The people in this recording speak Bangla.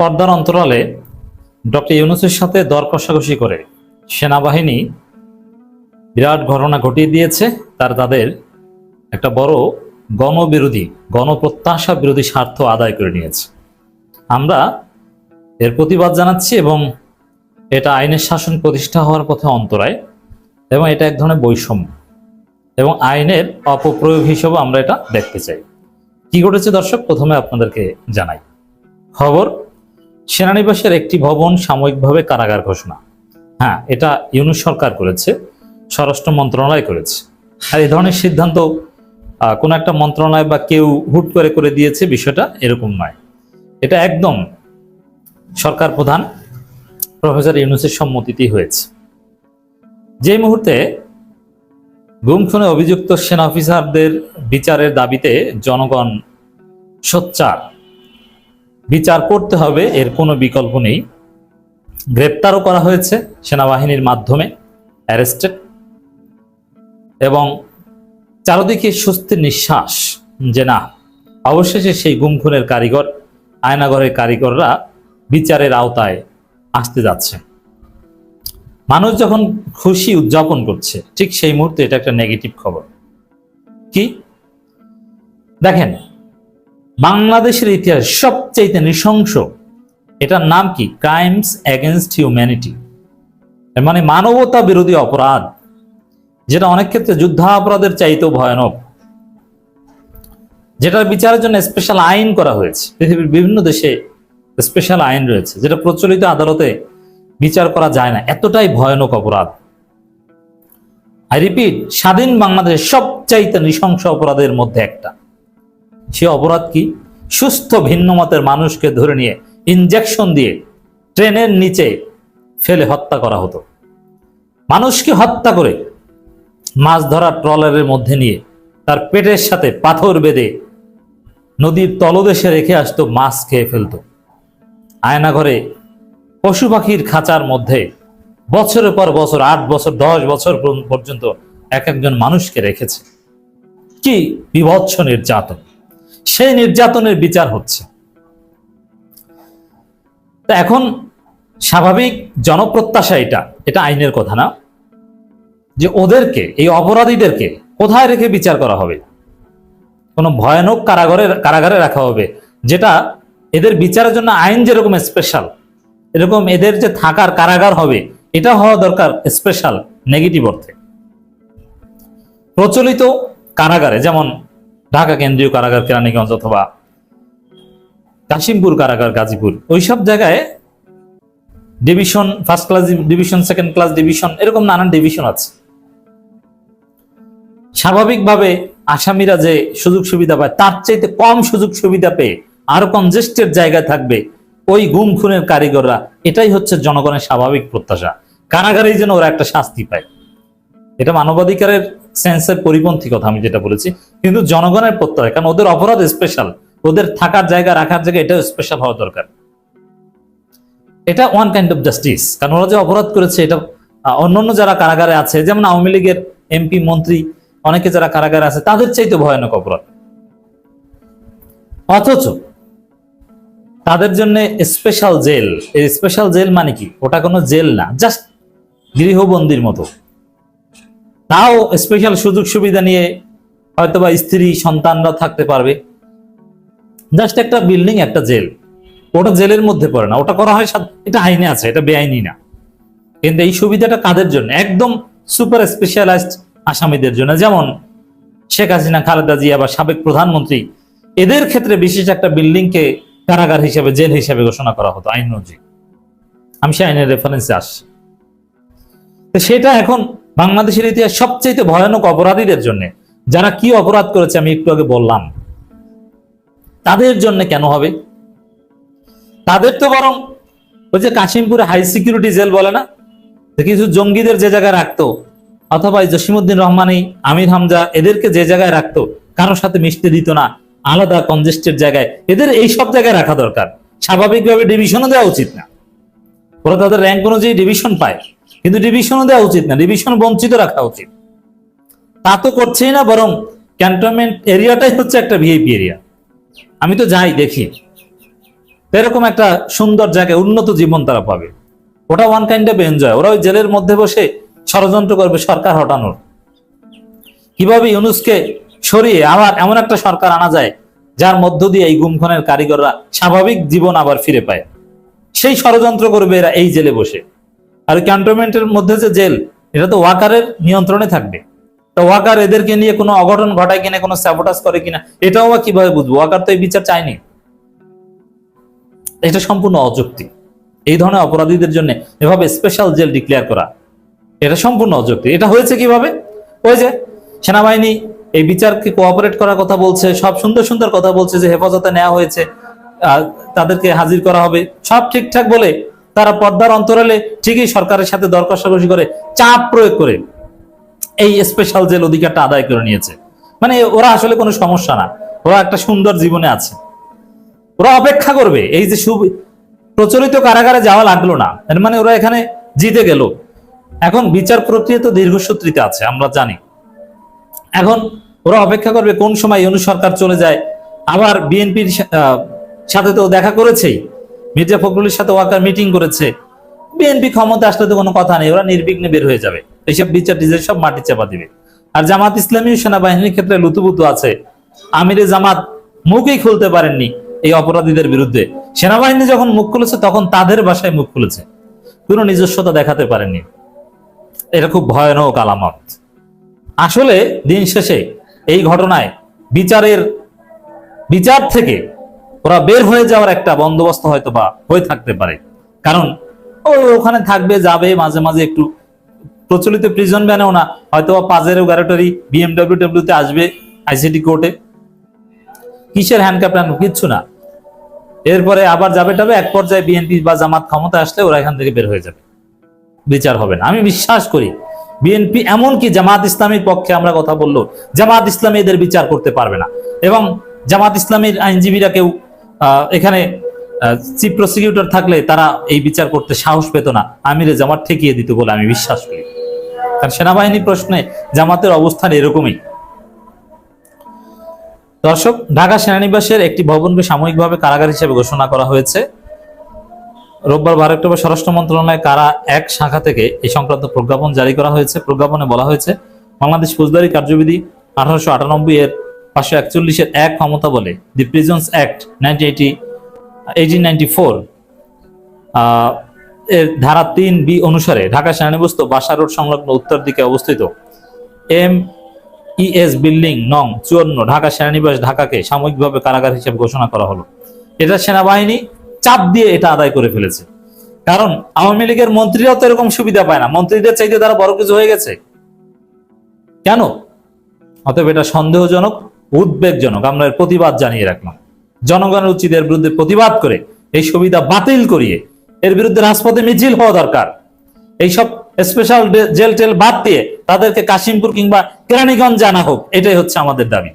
পর্দার অন্তরালে ডক্টর ইউনুসের সাথে দর কষাকষি করে সেনাবাহিনী বিরাট ঘটনা ঘটিয়ে দিয়েছে। তার তাদের একটা বড় গণবিরোধী, গণপ্রত্যাশা বিরোধী স্বার্থ আদায় করে নিয়েছে। আমরা এর প্রতিবাদ জানাচ্ছি এবং এটা আইনের শাসন প্রতিষ্ঠা হওয়ার পথে অন্তরায় এবং এটা এক ধরনের বৈষম্য এবং আইনের অপপ্রয়োগ হিসেবে আমরা এটা দেখতে চাই। কি ঘটেছে দর্শক? প্রথমে আপনাদেরকে জানাই। খবর সেনানিবাসের একটি ভবন সাময়িকভাবে কারাগার ঘোষণা। হ্যাঁ এটা ইউনুস সরকার করেছে, স্বরাষ্ট্র মন্ত্রণালয় করেছে। আর এই ধরনের সিদ্ধান্ত কোনো একটা মন্ত্রণালয় বা কেউ হুট করে করে দিয়েছে, বিষয়টা এরকম নয়। এটা একদম সরকার প্রধান প্রফেসর ইউনুসের সম্মতিতেই হয়েছে। যে মুহূর্তে গুম অভিযুক্ত সেনা অফিসারদের বিচারের দাবিতে জনগণ সোচ্চার বিচার করতে হবে, এর কোনো বিকল্প নেই। গ্রেপ্তারও করা হয়েছে সেনাবাহিনীর মাধ্যমে অ্যারেস্টেড এবং চারদিকে স্বস্তির নিঃশ্বাস, যে না, অবশেষে সেই গুম খুনের কারিগর, আয়নাগরের কারিগররা বিচারের আওতায় আসতে যাচ্ছে। মানুষ যখন খুশি উদযাপন করছে, ঠিক সেই মুহূর্তে এটা একটা নেগেটিভ খবর। কি? দেখেন বাংলাদেশের ইতিহাস সবচেয়ে নৃশংস। এটার নাম কি? ক্রাইমস এগেনস্ট হিউম্যানিটি মানে মানবতা বিরোধী অপরাধ, যেটা অনেক ক্ষেত্রে যুদ্ধাপরাধের চাইতেও ভয়ানক। যেটার বিচারের জন্য স্পেশাল আইন করা হয়েছে। পৃথিবীর বিভিন্ন দেশে স্পেশাল আইন রয়েছে, যেটা প্রচলিত আদালতে বিচার করা যায় না। এতটাই ভয়ানক অপরাধ। আই রিপিট স্বাধীন বাংলাদেশের সবচাইতে নৃশংস অপরাধের মধ্যে একটা। সে অপরাধ কি? সুস্থ ভিন্ন মতের মানুষকে ধরে নিয়ে ইনজেকশন দিয়ে ট্রেনের নিচে ফেলে হত্যা করা হতো। মানুষকে হত্যা করে মাছ ধরা ট্রলারের মধ্যে নিয়ে তার পেটের সাথে পাথর বেঁধে নদীর তলদেশে রেখে আসতো মাছ খেয়ে ফেলতো। আয়নাঘরে পশু পাখির খাঁচার মধ্যে বছরের পর বছর, আট বছর, দশ বছর পর্যন্ত- এক একজন মানুষকে রেখেছে। কি বিভৎস নির্যাতন। সেই নির্যাতনের বিচার হচ্ছে। তা এখন স্বাভাবিক জনপ্রত্যাশা এটা এটা আইনের কথা না, যে ওদেরকে, এই অপরাধীদেরকে কোথায় রেখে বিচার করা হবে? কোনো ভয়ানক কারাগারে কারাগারে রাখা হবে, যেটা এদের বিচারের জন্য আইন যেরকম স্পেশাল এরকম এদের যে থাকার কারাগার হবে, এটা হওয়া দরকার স্পেশাল নেগেটিভ অর্থে। প্রচলিত কারাগারে, যেমন ঢাকা কেন্দ্রীয় কারাগার কেরানীগঞ্জ অথবা কাশিমপুর কারাগার গাজীপুর। ওইসব জায়গায় division first class division second class division এরকম নানান ডিভিশন আছে। স্বাভাবিকভাবে আসামিরা যে সুযোগ সুবিধা পায়, তার চাইতে কম সুযোগ সুবিধা পেয়ে আরও কনজেস্টেড জায়গায় থাকবে ওই গুম খুনের কারিগররা। এটাই হচ্ছে জনগণের স্বাভাবিক প্রত্যাশা। কারাগারেই যেন ওরা একটা শাস্তি পায়। এটা মানবাধিকারের সেন্সের পরিপন্থী কথা আমি যেটা বলেছি। কিন্তু জনগণের প্রত্যয়, কারণ ওদের অপরাধ স্পেশাল ওদের থাকার জায়গা, রাখার জায়গা, এটাও স্পেশাল হওয়া দরকার। এটা ওয়ান কাইন্ড অফ জাস্টিস কারণ ওরা যে অপরাধ করেছে, এটা অন্যান্য যারা কারাগারে আছে, যেমন আওয়ামী লীগের এমপি মন্ত্রী, অনেকে যারা কারাগারে আছে, তাদের চাইতে ভয়ানক অপরাধ। অথচ তাদের জন্য স্পেশাল জেল এই স্পেশাল জেল মানে কি? ওটা কোনো জেল না জাস্ট গৃহবন্দির মতো। তাও স্পেশাল সুযোগ সুবিধা নিয়ে হয়তোবা স্ত্রী, সন্তানরা থাকতে পারবে। জাস্ট একটা বিল্ডিং একটা জেল। ওটা জেলের মধ্যে পড়ে না। ওটা করা হয় এটা আইনে আছে, এটা বেআইনি না। কিন্তু এই সুবিধাটা কাদের জন্য? একদম সুপার স্পেশালাইজড আসামিদের জন্য। যেমন শেখ হাসিনা, খালেদা জিয়া বা সাবেক প্রধানমন্ত্রী, এদের ক্ষেত্রে বিশেষ একটা বিল্ডিংকে কারাগার হিসেবে, জেল হিসেবে ঘোষণা করা হতো, আইন অনুযায়ী। আমি সে আইনের রেফারেন্সে আসছি। সেটা এখন বাংলাদেশের ইতিহাস সবচেয়ে ভয়ানক অপরাধীদের জন্য। যারা কি অপরাধ করেছে আমি একটু আগে বললাম। তাদের জন্য কেন হবে? তাদের তো বরং ওই যে কাশিমপুরে হাই সিকিউরিটি জেল বলে না? কিছু জঙ্গিদের যে জায়গায় রাখতো, অথবা জসিমুদ্দিন রহমানি আমির হামজা, এদেরকে যে জায়গায় রাখতো, কারোর সাথে মিশতে দিত না, আলাদা কনজেস্টেড জায়গায়। এদের এই সব জায়গায় রাখা দরকার। স্বাভাবিকভাবে ডিভিশনও দেওয়া উচিত না। ওরা তাদের র্যাঙ্ক অনুযায়ী ডিভিশন পায়। কিন্তু ডিভিশনও দেওয়া উচিত না ডিভিশন বঞ্চিত রাখা উচিত। তা তো করছেই না, বরং ক্যান্টনমেন্ট এরিয়াটাই হচ্ছে একটা ভিআইপি এরিয়া আমি তো যাই, দেখি। এরকম একটা সুন্দর জায়গায় উন্নত জীবন তারা পাবে। ওটা ওয়ান কাইন্ড অফ এনজয় ওরা ওই জেলের মধ্যে বসে ষড়যন্ত্র করবে, সরকার হটানোর। কীভাবে ইউনুসকে সরিয়ে আবার এমন একটা সরকার আনা যায়, যার মধ্য দিয়ে এই গুমখনের কারিগররা স্বাভাবিক জীবন আবার ফিরে পায়। সেই ষড়যন্ত্র করবে এরা এই জেলে বসে। আর ক্যান্টনমেন্টের মধ্যে যে জেল, এটা তো ওয়াকারের নিয়ন্ত্রণে থাকবে। তো ওয়াকার এদেরকে নিয়ে কোনো অঘটন ঘটায় কিনা, কোনো স্যাবোটাস করে কিনা, এটাও বা কীভাবে বুঝব? ওয়াকার তো এই বিচার চায়নি। এটা সম্পূর্ণ অযৌক্তিক। এই ধরনের অপরাধীদের জন্য এভাবে স্পেশাল জেল ডিক্লেয়ার করা, এটা সম্পূর্ণ অযৌক্তিক। এটা হয়েছে কীভাবে? ওই যে সেনাবাহিনী এই বিচারকে কোঅপারেট করার কথা বলছে, সব সুন্দর সুন্দর কথা বলছে যে হেফাজতে নেওয়া হয়েছে তাদেরকে হাজির করা হবে। সব ঠিকঠাক বলে তারা পর্দার অন্তরালে ঠিকই সরকারের সাথে দর কষাকষি করে, চাপ প্রয়োগ করে এই স্পেশাল জেল অধিকারটা আদায় করে নিয়েছে। মানে ওরা আসলে কোনো সমস্যা না। ওরা একটা সুন্দর জীবনে আছে। ওরা অপেক্ষা করবে। এই যে সু প্রচলিত কারাগারে যাওয়া লাগল না। মানে ওরা এখানে জিতে গেল। এখন বিচার প্রক্রিয়া তো দীর্ঘসূত্রিতে আছে, আমরা জানি। এখন ওরা অপেক্ষা করবে কোন সময় অনু সরকার চলে যায়। আবার বিএনপির সাথে তো দেখা করেছেই। মির্জা ফখরুলের সাথে ওয়াকার মিটিং করেছে। বিএনপি ক্ষমতা আসলে তো কোনো কথা নেই, ওরা নির্বিঘ্নে বের হয়ে যাবে। এইসব বিচার টিচার সব মাটি চাপা দিবে। আর জামাত ইসলামী সেনাবাহিনীর ক্ষেত্রে লুতুপুতু আছে। আমিরে জামাত মুখই খুলতে পারেননি এই অপরাধীদের বিরুদ্ধে। সেনাবাহিনী যখন মুখ খুলেছে, তখন তাদের বাসায় মুখ খুলেছে। কোনো নিজস্বতা দেখাতে পারেননি। এটা খুব ভয়ানক আলামত। আসলে দিন শেষে এই ঘটনায় বিচারের, বিচার থেকে ওরা বের হয়ে যাওয়ার একটা বন্দোবস্ত হয়তো বা হয়ে থাকতে পারে। কারণ ও ওখানে থাকবে, যাবে, মাঝে মাঝে একটু প্রচলিত প্রিজন ভ্যানেও না হয়তো পাজেরও গ্যারেটরি বিএমডব্লিউ ডব্লিউতে আসবে আইসিটি কোর্টে কিসের হ্যান্ডক্যাপ হ্যান্ড কিচ্ছু না। এরপরে আবার যাবে টাবে, এক পর্যায়ে বিএনপি বা জামাত ক্ষমতা আসলে ওরা এখান থেকে বের হয়ে যাবে। বিচার হবে না। আমি বিশ্বাস করি বিএনপি এমনকি জামাত ইসলামীর পক্ষে আমরা কথা বলল, জামাত ইসলামী এদের বিচার করতে পারবে না। এবং জামাত ইসলামীর আইনজীবীরা কেউ এখানে চিফ প্রসিকিউটর থাকলে তারা এই বিচার করতে সাহস পেত না। আমিরে জামাত ঠেকিয়ে দিত বলে আমি বিশ্বাস করি। কারণ সেনাবাহিনী প্রশ্নে জামাতের অবস্থান এরকমই। দর্শক, ঢাকা সেনানিবাসের একটি ভবনকে সাময়িকভাবে কারাগার হিসেবে ঘোষণা করা হয়েছে। রোববার বারো অক্টোবর স্বরাষ্ট্র মন্ত্রণালয় কারা এক শাখা থেকে এই সংক্রান্ত প্রজ্ঞাপন জারি করা হয়েছে। প্রজ্ঞাপনে বলা হয়েছে, বাংলাদেশ ফৌজদারি কার্যবিধি আঠারোশো আটানব্বই এর পাঁচশো একচল্লিশের এক ক্ষমতা বলে the prisons act nineteen eighty eighteen four এর ধারা তিন বি অনুসারে ঢাকা সেনানিবস্ত বাসা রোড সংলগ্ন উত্তর দিকে অবস্থিত। এম ইএস বিল্ডিং নং চুয়ান্ন, ঢাকা সেনানিবাস ঢাকাকে সাময়িকভাবে কারাগার হিসেবে ঘোষণা করা হলো। এটা সেনাবাহিনী চাপ দিয়ে এটা আদায় করে ফেলেছে। কারণ আওয়ামী লীগের মন্ত্রীরাও তো এরকম সুবিধা পায় না। মন্ত্রীদের চাইতে তারা বড় কিছু হয়ে গেছে। কেন? অতএব এটা সন্দেহজনক। উদ্বেগজনক। আমরা এর প্রতিবাদ জানিয়ে রাখলাম। জনগণের উচিত এর বিরুদ্ধে প্রতিবাদ করে এই সুবিধা বাতিল করিয়ে এর বিরুদ্ধে রাজপথে মিছিল হওয়া দরকার। এইসব স্পেশাল জেল টেল বাদ দিয়ে তাদেরকে কাশিমপুর কিংবা কেরানীগঞ্জ জানা হোক, এটাই হচ্ছে আমাদের দাবি।